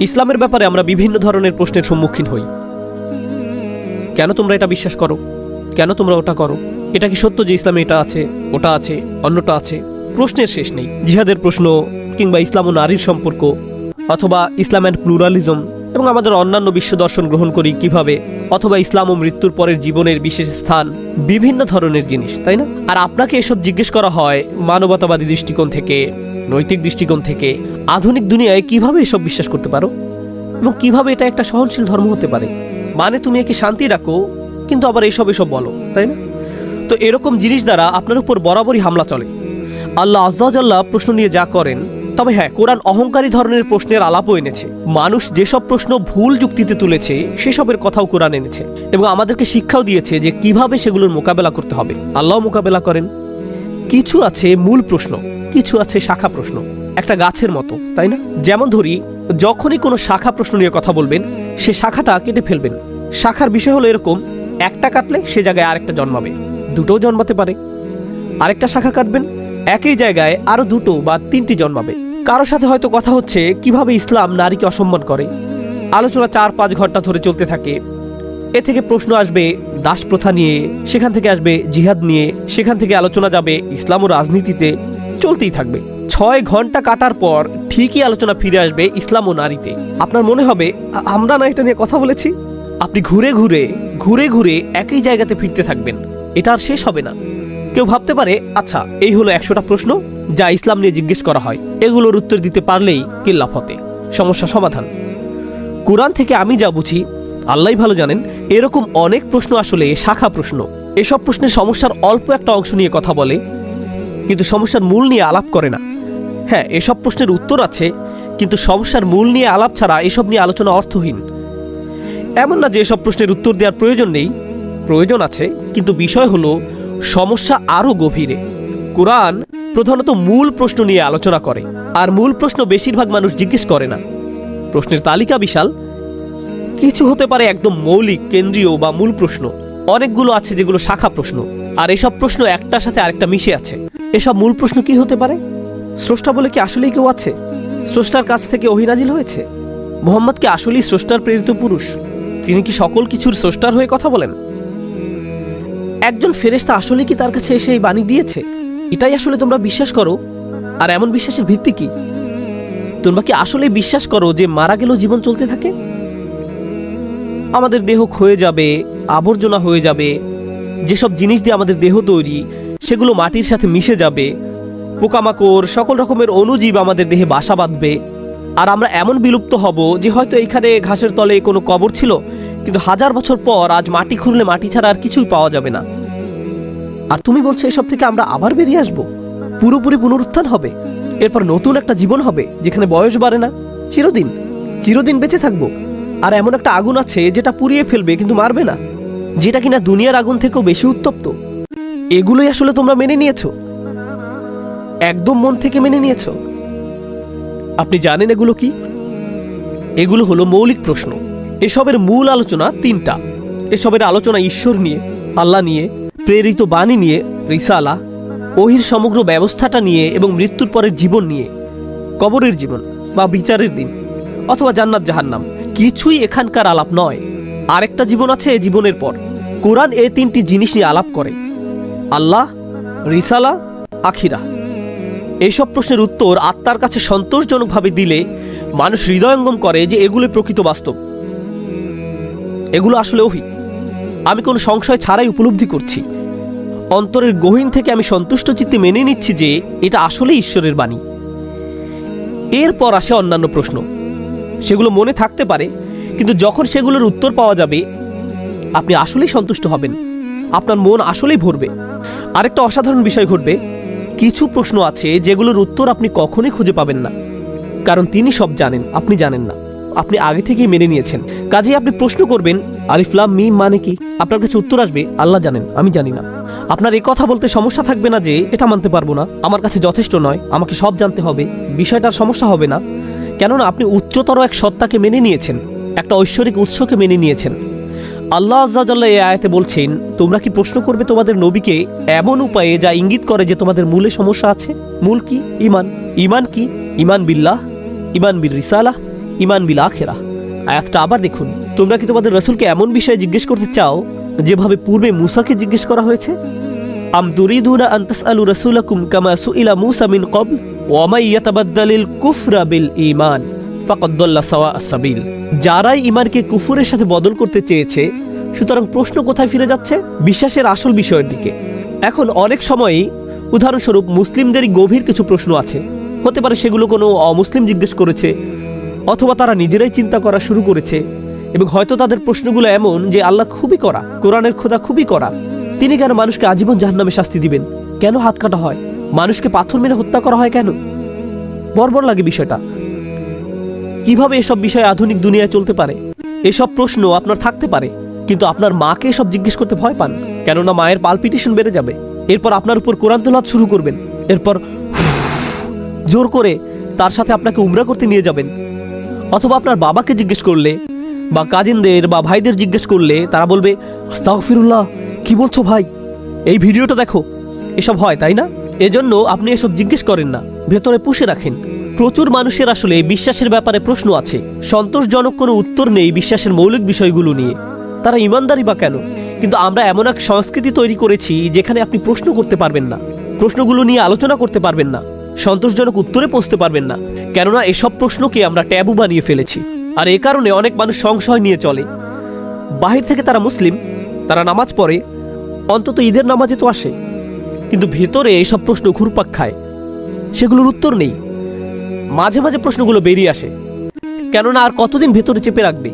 ইসলামের ব্যাপারে আমরা বিভিন্ন ধরনের প্রশ্নের সম্মুখীন হই। কেন তোমরা এটা বিশ্বাস করো? কেন তোমরা ওটা করো? এটা কি সত্য যে ইসলামে এটা আছে, ওটা আছে, অন্যটা আছে? প্রশ্নের শেষ নেই। জিহাদের প্রশ্ন কিংবা ইসলাম ও নারীর সম্পর্ক অথবা ইসলাম অ্যান্ড প্লুরালিজম এবং আমাদের অন্যান্য বিশ্ব দর্শন গ্রহণ করি কীভাবে, অথবা ইসলাম ও মৃত্যুর পরের জীবনের বিশেষ স্থান, বিভিন্ন ধরনের জিনিস, তাই না? আর আপনাকে এসব জিজ্ঞেস করা হয় মানবতাবাদী দৃষ্টিকোণ থেকে, নৈতিক দৃষ্টিকোণ থেকে আধুনিক দুনিয়ায় কীভাবে এসব বিশ্বাস করতে পারো? এবং কীভাবে এটা একটা সহনশীল ধর্ম হতে পারে? মানে তুমি একে শান্তি রাখো কিন্তু আবার এসব এসব বলো, তাই না? তো এরকম জিনিস দ্বারা আপনার উপর বরাবরই হামলা চলে। আল্লাহ আজ্লাহ প্রশ্ন নিয়ে যা করেন, তবে হ্যাঁ কোরআন অহংকারী ধরনের প্রশ্নের আলাপও এনেছে। মানুষ যেসব প্রশ্ন ভুল যুক্তিতে তুলেছে, সেসবের কথাও কোরআন এনেছে। এবং আমাদেরকে শিক্ষাও দিয়েছে যে কীভাবে সেগুলোর মোকাবেলা করতে হবে। আল্লাহ মোকাবেলা করেন। কিছু আছে মূল প্রশ্ন, কিছু আছে শাখা প্রশ্ন। একটা গাছের মতো, তাই না? যেমন ধরি, যখনই কোনো শাখা প্রশ্ন নিয়ে কথা বলবেন, সে শাখাটা কেটে ফেলবেন। শাখার বিষয় হলো এরকম, একটা কাটলে সে জায়গায় আরেকটা জন্মাবে, দুটোও জন্মাতে পারে। আরেকটা শাখা কাটবেন, একই জায়গায় আরও দুটো বা তিনটি জন্মাবে। কারও সাথে হয়তো কথা হচ্ছে, কীভাবে ইসলাম নারীকে অসম্মান করে? আলোচনা চার পাঁচ ঘণ্টা ধরে চলতে থাকে। এ থেকে প্রশ্ন আসবে দাস প্রথা নিয়ে, সেখান থেকে আসবে জিহাদ নিয়ে, সেখান থেকে আলোচনা যাবে ইসলাম ও রাজনীতিতে, চলতেই থাকবে। ছয় ঘণ্টা কাটার পর ঠিকই আলোচনা ফিরে আসবে ইসলাম ও নারীতে। আপনার মনে হবে আমরা না এটা নিয়ে কথা বলেছি? আপনি ঘুরে ঘুরে ঘুরে ঘুরে একই জায়গাতে ফিরতে থাকবেন। এটা আর শেষ হবে না। কেউ ভাবতে পারে আচ্ছা এই হলো একশোটা প্রশ্ন যা ইসলাম নিয়ে জিজ্ঞেস করা হয়। এগুলোর উত্তর দিতে পারলেই কিল্লাফ হতে? সমস্যা সমাধান। কোরআন থেকে আমি যা বুঝি, আল্লাহ ভালো জানেন, এরকম অনেক প্রশ্ন আসলে শাখা প্রশ্ন। এসব প্রশ্নের সমস্যার অল্প একটা অংশ নিয়ে কথা বলে, কিন্তু সমস্যার মূল নিয়ে আলাপ করে না। হ্যাঁ এসব প্রশ্নের উত্তর আছে, কিন্তু সমস্যার মূল নিয়ে আলাপ ছাড়া এসব নিয়ে আলোচনা অর্থহীন। এমন না যে এসব প্রশ্নের উত্তর দেওয়ার প্রয়োজন নেই। প্রয়োজন আছে, কিন্তু বিষয় হলো সমস্যা আরও গভীরে। কোরআন প্রধানত মূল প্রশ্ন নিয়ে আলোচনা করে, আর মূল প্রশ্ন বেশিরভাগ মানুষ জিজ্ঞেস করে না। প্রশ্নের তালিকা বিশাল। কিছু হতে পারে একদম মৌলিক, কেন্দ্রীয় বা মূল প্রশ্ন। অনেকগুলো আছে যেগুলো শাখা প্রশ্ন, আর এসব প্রশ্ন একটার সাথে আরেকটা মিশে আছে। এসব মূল প্রশ্ন কি হতে পারে? স্রষ্টা বলে কি আসলেই কেউ আছে? স্রষ্টার কাছ থেকে অহিনাজিল হয়েছে? মোহাম্মদ কি আসলেই স্রষ্টার প্রেরিত পুরুষ? তিনি কি সকল কিছুর স্রষ্টার হয়ে কথা বলেন? একজন ফেরেশতা আসলে কি তার কাছে এসে এই বাণী দিয়েছে? এটাই আসলে তোমরা বিশ্বাস করো? আর এমন বিশ্বাসের ভিত্তি কি? তোমরা কি আসলে বিশ্বাস করো যে মারা গেলেও জীবন চলতে থাকে? আমাদের দেহ ক্ষয়ে যাবে, আবর্জনা হয়ে যাবে, যেসব জিনিস দিয়ে আমাদের দেহ তৈরি, সেগুলো মাটির সাথে মিশে যাবে পোকামাকড়, সকল রকমের অণুজীব আমাদের দেহে বাসা বাঁধবে। আর আমরা এমন বিলুপ্ত হব যে হয়তো এইখানে ঘাসের তলে কোনো কবর ছিল, কিন্তু হাজার বছর পর আজ মাটি খুঁড়লে মাটি ছাড়া আর কিছুই পাওয়া যাবে না। আর তুমি বলছো এসব থেকে আমরা আবার বেরিয়ে আসব? পুরোপুরি পুনরুত্থান হবে? এরপর নতুন একটা জীবন হবে, যেখানে বয়স বাড়ে না, চিরদিন চিরদিন বেঁচে থাকব। আর এমন একটা আগুন আছে যেটা পুড়িয়ে ফেলবে কিন্তু মারবে না, যেটা কিনা দুনিয়ার আগুন থেকেও বেশি উত্তপ্ত। এগুলোই আসলে তোমরা মেনে নিয়েছো? একদম মন থেকে মেনে নিয়েছো? আপনি জানেন এগুলো কি? এগুলো হলো মৌলিক প্রশ্ন। এসবের মূল আলোচনা তিনটা। এসবের আলোচনা ঈশ্বর নিয়ে, আল্লাহ নিয়ে, প্রেরিত বাণী নিয়ে, রিসালা, ওহির সমগ্র ব্যবস্থাটা নিয়ে এবং মৃত্যুর পরের জীবন নিয়ে। কবরের জীবন বা বিচারের দিন অথবা জান্নাত জাহান্নাম। কিছুই এখানকার আলাপ নয়। আরেকটা জীবন আছে এ জীবনের পর। কোরআন এ তিনটি জিনিস নিয়ে আলাপ করে। আল্লাহ, রিসালা, আখিরা। এইসব প্রশ্নের উত্তর আত্মার কাছে সন্তোষজনকভাবে দিলে মানুষ হৃদয়ঙ্গম করে যে এগুলো প্রকৃত বাস্তব। এগুলো আসলে ওহি। আমি কোনো সংশয় ছাড়াই উপলব্ধি করছি। অন্তরের গহীন থেকে আমি সন্তুষ্ট চিত্তে মেনে নিচ্ছি যে এটা আসলে ঈশ্বরের বাণী। এরপর আসে অন্যান্য প্রশ্ন। সেগুলো মনে থাকতে পারে, কিন্তু যখন সেগুলোর উত্তর পাওয়া যাবে, আপনি আসলেই সন্তুষ্ট হবেন। আপনার মন আসলেই ভরবে। আরেকটা অসাধারণ বিষয় ঘটবে। কিছু প্রশ্ন আছে যেগুলোর উত্তর আপনি কখনোই খুঁজে পাবেন না। কারণ তিনি সব জানেন, আপনি জানেন না। আপনি আগে থেকেই মেনে নিয়েছেন। কাজেই আপনি প্রশ্ন করবেন আলিফলাম মিম মানে কি? আপনার কাছে উত্তর আসবে, আল্লাহ জানেন, আমি জানি না। আপনার এই কথা বলতে সমস্যা থাকবে না যে, এটা মানতে পারব না। আমার কাছে যথেষ্ট নয়, আমাকে সব জানতে হবে, বিষয়টার সমস্যা হবে না। কেননা আপনি উচ্চতর এক সত্তাকে মেনে নিয়েছেন, একটা ঐশ্বরিক উৎসকে মেনে নিয়েছেন। আল্লাহ আজ্জাল্লাহ এই আয়াতে বলছেন, তোমরা কি প্রশ্ন করবে তোমাদের নবীকে এমন উপায়ে যা ইঙ্গিত করে যে তোমাদের মূলে সমস্যা আছে? মূল কি? ইমান ইমান কি? ইমান বিল্লাহ ইমান বিল রিসালাহ ইমান বিল আখেরা আয়াতটা আবার দেখুন, তোমরা কি তোমাদের রসুলকে এমন বিষয়ে জিজ্ঞেস করতে চাও যেভাবে পূর্বে মুসাকে জিজ্ঞেস করা হয়েছে? আম তুরিদুনা আন তাসআলু রাসূলাকুম কামা সুইলা মূসা মিন ক্বাবল, ওয়া মান ইয়াতাবাদ্দালিল কুফরা বিল ঈমান। ফাকাদ দাল্লা সাওয়া আস-সাবিল। যারাই ঈমানকে কুফরের সাথে বদল করতে চেয়েছে, সুতরাং প্রশ্ন কোথায় ফিরে যাচ্ছে? বিশ্বাসের আসল বিষয়ের দিকে। এখন অনেক সময়ই, উদাহরণস্বরূপ মুসলিমদেরই গভীর কিছু প্রশ্ন আছে। হতে পারে সেগুলো কোনো অমুসলিম জিজ্ঞেস করেছে, অথবা তারা নিজেরাই চিন্তা করা শুরু করেছে, এবং হয়তো তাদের প্রশ্নগুলো এমন যে আল্লাহ খুবই করা কোরআনের খোদা খুবই করা তিনি কেন মানুষকে আজীবন জাহান্নামে শাস্তি দিবেন? কেন হাত কাটা হয়? মানুষকে পাথর মেরে হত্যা করা হয় কেন? বর্বর লাগে বিষয়টা। কীভাবে এসব বিষয়ে আধুনিক দুনিয়ায় চলতে পারে? এসব প্রশ্ন আপনার থাকতে পারে, কিন্তু আপনার মাকে এসব জিজ্ঞেস করতে ভয় পান, কেননা মায়ের পালপিটেশন বেড়ে যাবে। এরপর আপনার উপর কোরআন তেলাওয়াত শুরু করবেন, এরপর জোর করে তার সাথে আপনাকে উমরা করতে নিয়ে যাবেন। অথবা আপনার বাবাকে জিজ্ঞেস করলে, বা কাজিনদের বা ভাইদের জিজ্ঞেস করলে তারা বলবে, আস্তাগফিরুল্লাহ, কি বলছো ভাই? এই ভিডিওটা দেখো। এসব হয়, তাই না? এজন্য আপনি এসব জিজ্ঞেস করেন না, ভেতরে পুষে রাখেন। প্রচুর মানুষের আসলে বিশ্বাসের ব্যাপারে প্রশ্ন আছে। সন্তোষজনক কোনো উত্তর নেই বিশ্বাসের মৌলিক বিষয়গুলো নিয়ে। তারা ইমানদারি বা কেন? কিন্তু আমরা এমন এক সংস্কৃতি তৈরি করেছি যেখানে আপনি প্রশ্ন করতে পারবেন না। প্রশ্নগুলো নিয়ে আলোচনা করতে পারবেন না। সন্তোষজনক উত্তরে পৌঁছতে পারবেন না। কেননা এসব প্রশ্নকে আমরা ট্যাবু বানিয়ে ফেলেছি। আর এ কারণে অনেক মানুষ সংশয় নিয়ে চলে। বাহির থেকে তারা মুসলিম, তারা নামাজ পড়ে, অন্তত ঈদের নামাজে তো আসে। কিন্তু ভেতরে এসব প্রশ্ন ঘুরপাক খায়। সেগুলোর উত্তর নেই। মাঝে মাঝে প্রশ্নগুলো বেরিয়ে আসে। কেননা আর কতদিন ভেতরে চেপে রাখবে?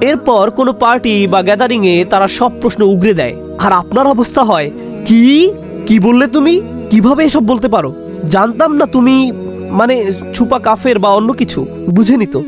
এরপর কোনো পার্টি বা গ্যাদারিংয়ে তারা সব প্রশ্ন উগরে দেয়। আর আপনার অবস্থা হয়, কি? কি বললে তুমি? কীভাবে এসব বলতে পারো? জানতাম না তুমি মানে ছুপা কাফের বা অন্য কিছু। বুঝেনি তো